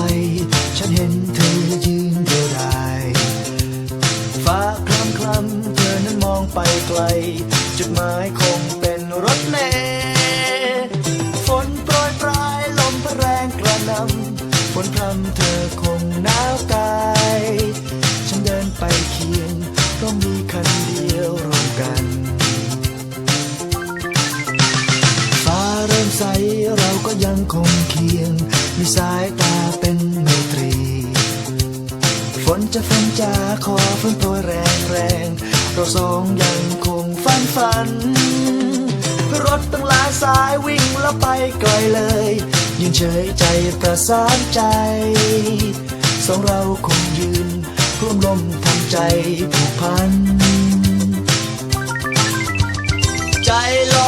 อยฉันเห็นเธอยืนเดียวดายฟ้าคล้ำคล้ำเธอนั้นมองไปไกล จุดหมายคงเป็นรถเมล์ฝนโปรยปลายลมพัดแรงกระหนำฝนพรำเธอคงหนาวกาย ฉันเดินไปเคียงเพราะมีคันเดียวรวมกันฟ้าเริ่มใสเรา ก็ยังคงเคียง มีสายตาเป็นไมตรี ฝนจะฝนจะขอฝนโปรยแรงแรงเราสองยังคงฝันฝัน รถตั้งหลายสายวิ่งแล้วไปไกลเลย ยืนเฉยใจประสานใจ สองเราคงยืนร่วมลมทำใจผูกพัน ใจล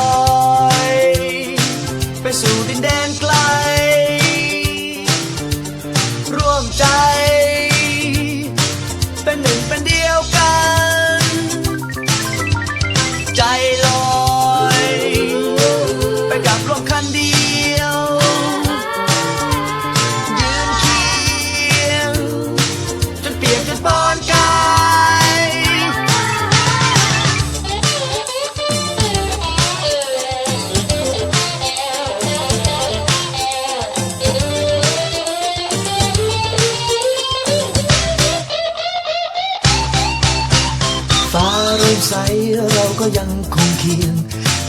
ก็ยังคงเคียง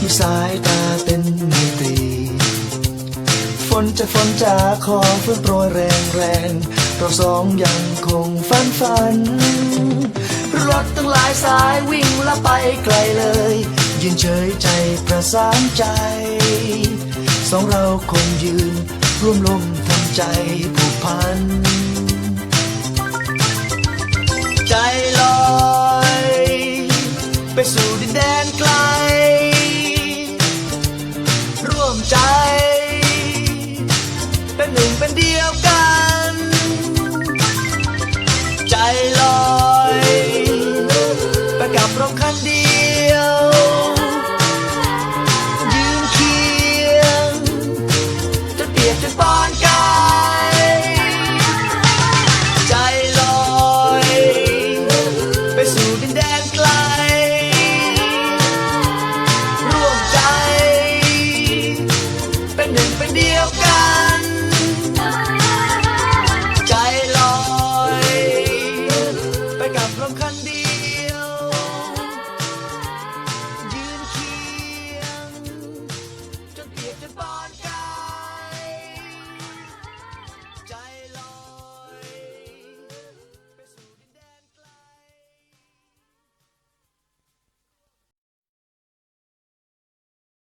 มีสายตาเป็นไมตรีฝนจะฝนจะขอฝนโปรยแรงแรงเราสองยังคงฝันฝันรถตั้งหลายสายวิ่งและไปไกลเลย ยืนเฉยใจประสานใจ สองเราคงยืน ร่วมลมทำใจผูกพัน ใจลอย ไปสู่ I love.